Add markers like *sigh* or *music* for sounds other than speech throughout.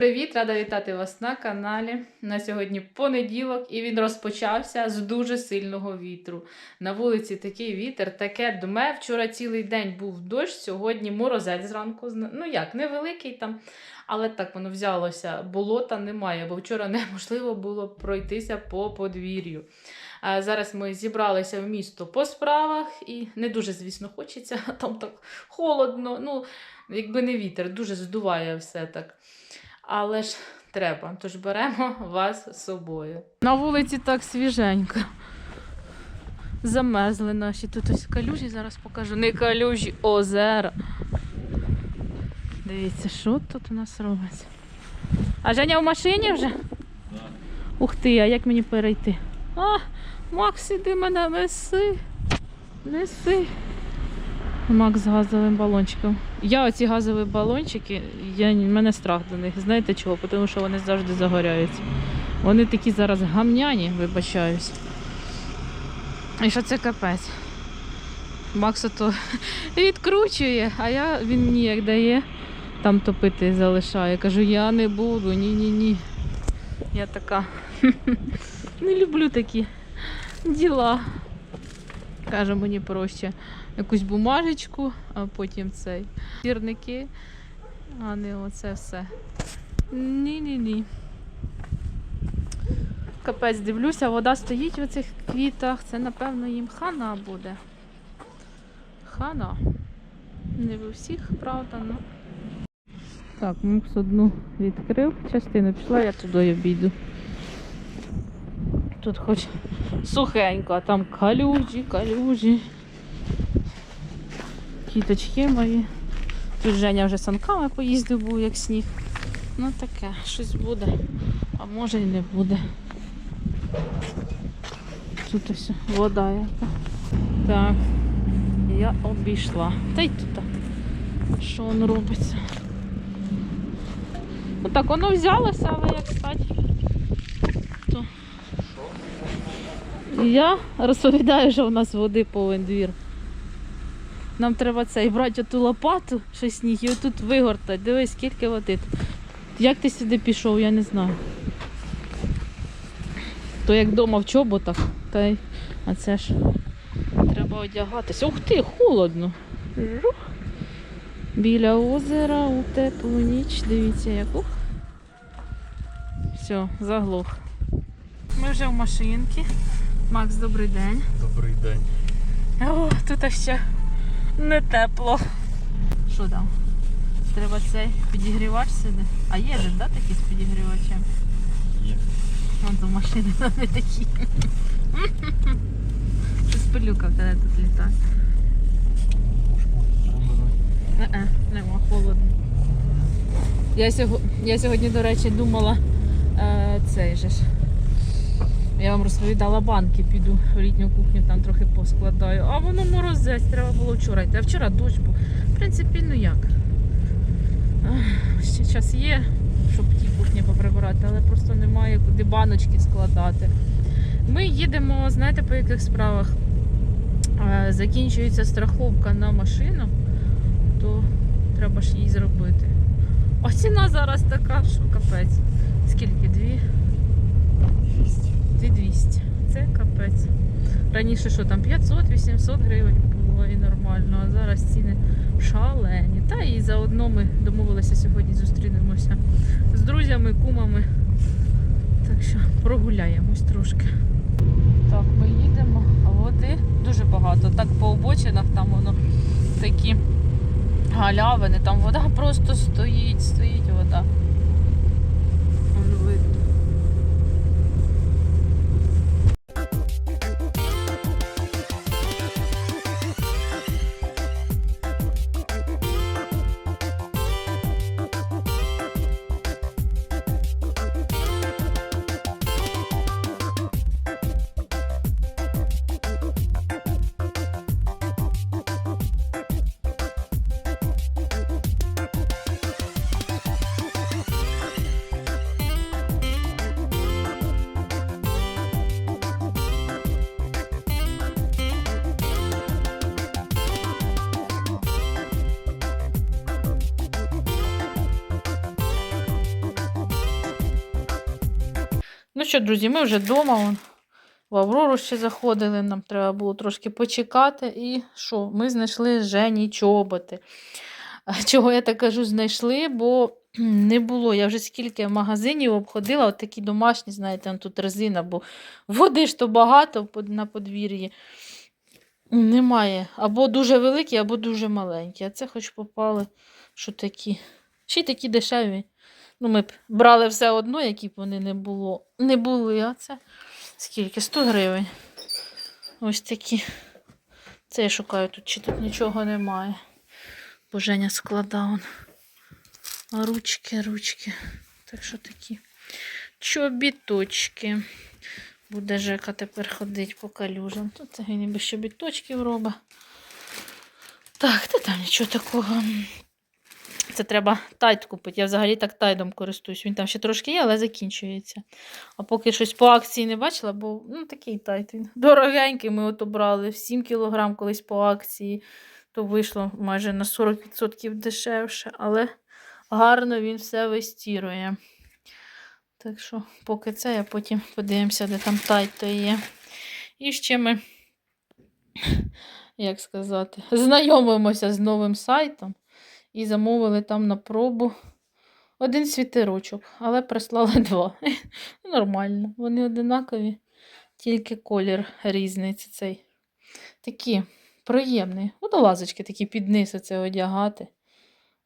Привіт, рада вітати вас на каналі. На сьогодні понеділок, і він розпочався з дуже сильного вітру. На вулиці такий вітер, таке дме. Вчора цілий день був дощ, сьогодні морозець зранку. Ну як, невеликий там, але так воно взялося. Болота немає, бо вчора *laughs* неможливо було пройтися по подвір'ю. Зараз ми зібралися в місто по справах, і не дуже, звісно, хочеться. *laughs* Там так холодно. Ну, якби не вітер, дуже здуває все так. Але ж треба, тож беремо вас з собою. На вулиці так свіженько. Замерзли наші. Тут ось калюжі, зараз покажу. Не калюжі, озера. Дивіться, що тут у нас робиться. А Женя в машині вже? Ух ти, а як мені перейти? А, Макс, іди мене неси. Неси. Макс з газовим балончиком. Я оці газові балончики, я, в мене страх до них. Знаєте чого? Тому що вони завжди загоряються. Вони такі зараз гамняні, вибачаюсь. І що це капець? Макс ото *laughs* відкручує, а я він ніяк дає там топити залишає. Кажу, я не буду, ні-ні-ні. Я така *laughs* не люблю такі діла. Каже, мені проще якусь бумажечку, а потім цей сірники, а не оце все. Ні-ні-ні. Капець дивлюся, вода стоїть в цих квітах. Це, напевно, їм хана буде. Хана. Не в усіх, правда, ну. Так, мукс одну відкрив, частину пішла, я туди обійду. Тут хоч сухенько, а там калюжі, калюжі. Кіточки мої. Тут Женя вже санками поїздив був, як сніг. Ну таке, щось буде, а може і не буде. Тут ось вода яка. Так, я обійшла. Та й тут. Що воно робиться? Ну так воно взялося, але як стати. То... Я розповідаю, що в нас води повен двір. Нам треба цей брати оту лопату, що сніг, і отут вигортати. Дивись, скільки води. Як ти сюди пішов, я не знаю. То як вдома в чоботах, та й а це ж треба одягатися. Ух ти, холодно. Жух. Біля озера у теплу ніч. Дивіться, як ух. Все, заглох. Ми вже в машинці. Макс, добрий день. Добрий день. О, тут ще не тепло. Що там? Треба цей підігрівач сюди. А є ж, да, такі з підігрівачем? Є. Вон то машини не такі. Щось пилюка в тебе тут літає. Не-е, нема, холодно. Я, сього... я сьогодні, до речі, думала е, цей же ж. Я вам розповідала банки, піду в літню кухню, там трохи поскладаю. А воно морозець, треба було вчора йти. А вчора дощ був. В принципі, ну як. Ще час є, щоб ті кухні поприбирати, але просто немає куди баночки складати. Ми їдемо, знаєте, по яких справах? Е, Закінчується страховка на машину, то треба ж її зробити. А ціна зараз така, що капець. Скільки? Дві? 2200. Це капець. Раніше що там 500-800 гривень було і нормально, а зараз ціни шалені. Та і заодно ми домовилися сьогодні зустрінемося з друзями, кумами. Так що прогуляємось трошки. Так, ми їдемо, а води дуже багато. Так по обочинах там воно такі галявини, там вода просто стоїть, стоїть вода. Ну що, друзі, ми вже вдома. В Аврору ще заходили, нам треба було трошки почекати. І що? Ми знайшли Жені чоботи. Чого я так кажу, знайшли, бо не було. Я вже скільки магазинів обходила, от такі домашні, знаєте, тут резина, бо води ж то багато на подвір'ї. Немає. Або дуже великі, або дуже маленькі. А це хоч попали, що такі. Ще й такі дешеві. Ну, ми б брали все одно, які б вони не було. Не були, а це скільки? 100 гривень. Ось такі. Це я шукаю тут, чи тут нічого немає. Бо Женя. А ручки, ручки. Так що такі чобіточки. Буде Жека тепер ходить по калюжам. Тут це ніби щобіточків робить. Так, та там нічого такого. Це треба тайт купити. Я взагалі так тайдом користуюсь. Він там ще трошки є, але закінчується. А поки щось по акції не бачила, бо ну, такий тайт він. *laughs* Дорогенький ми ото брали. В 7 кг колись по акції. То вийшло майже на 40% дешевше, але гарно він все вистірує. Так що, поки це, я потім подивимося, де там тайт то є. І ще ми, як сказати, *laughs* знайомимося з новим сайтом і замовили там на пробу один світерочок, але прислали *laughs* два. Нормально. Вони одинакові, тільки колір різний. Це цей такі приємні. Водолазочки такі під оце одягати.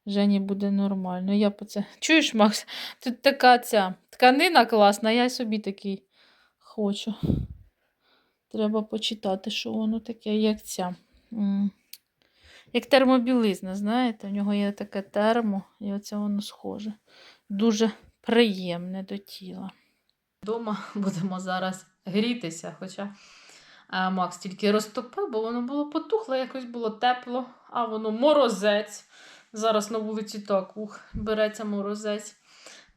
Жені буде нормально. Я по це. Чуєш, Макс? Тут така ця тканина класна, я собі такий хочу. Треба почитати, що воно таке, як ця. Як термобілизна, знаєте, у нього є таке термо, і оце воно схоже. Дуже приємне до тіла. Дома *laughs* будемо зараз грітися, хоча а, Макс тільки розтопив, бо воно було потухло, якось було тепло, а воно морозець. Зараз на вулиці так ух, береться морозець.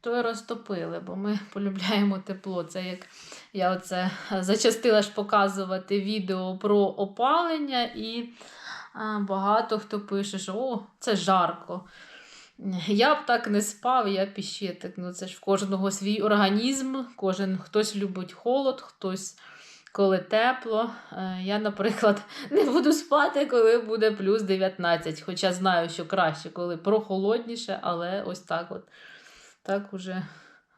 То й розтопили, бо ми *laughs* полюбляємо тепло. Це як я оце е, *laughs* зачастила ж показувати відео про опалення, і багато хто пише, що о, це жарко. Я б так не спав, я піщетик. Ну, це ж в кожного свій організм, кожен хтось любить холод, хтось коли тепло. Е, Я, наприклад, *laughs* не буду спати, коли буде плюс 19. Хоча знаю, що краще, коли прохолодніше, але ось так от. Так уже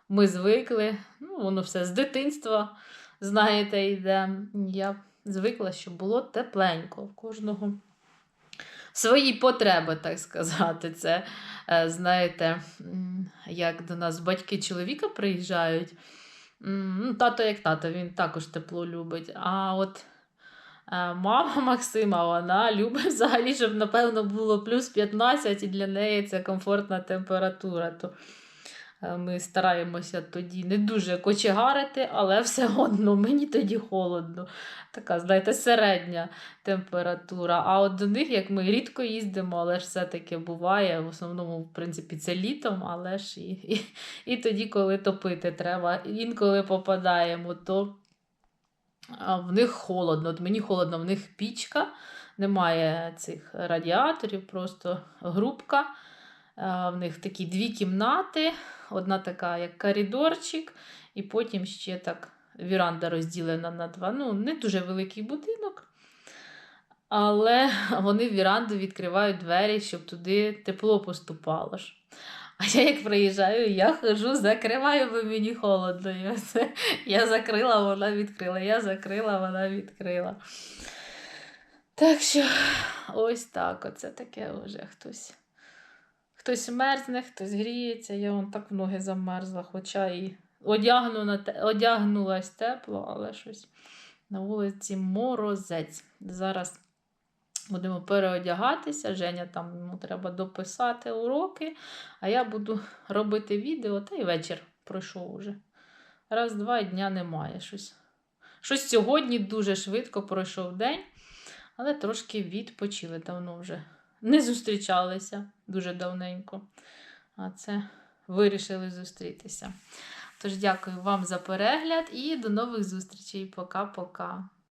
ми звикли. Ну, воно все з дитинства, знаєте, йде. Я звикла, щоб було тепленько. В кожного свої потреби, так сказати. Це, е, знаєте, як до нас батьки чоловіка приїжджають. Ну, тато як тато, він також тепло любить. А от е, мама *laughs* Максима, вона любить взагалі, щоб, напевно, було плюс 15, і для неї це комфортна температура. То ми стараємося тоді не дуже кочегарити, але все одно мені тоді холодно. Така, знаєте, середня температура. А от до них, як ми рідко їздимо, але ж все-таки буває. В основному, в принципі, це літом, але ж і, і, і тоді, коли топити треба. Інколи попадаємо, то в них холодно. От мені холодно, в них пічка, немає цих радіаторів, просто грубка. А, В них такі дві кімнати, одна така, як коридорчик, і потім ще так віранда розділена на два. Ну, не дуже великий будинок. Але вони в віранду відкривають двері, щоб туди тепло поступало ж. А я як приїжджаю, я хожу, закриваю, бо мені холодно. І оце Я закрила, вона відкрила. Я закрила, вона відкрила. Так що ось так. Оце таке вже хтось. Хтось мерзне, хтось гріється. Я вон так в ноги замерзла, хоча і одягнула, одягнулась тепло, але щось на вулиці морозець. Зараз будемо переодягатися. Женя там йому треба дописати уроки, а я буду робити відео, та й вечір пройшов уже. Раз, два дня немає щось. Щось сьогодні дуже швидко пройшов день, але трошки відпочили давно вже. Не зустрічалися дуже давненько. А це вирішили зустрітися. Тож дякую вам за перегляд і до нових зустрічей. Пока-пока.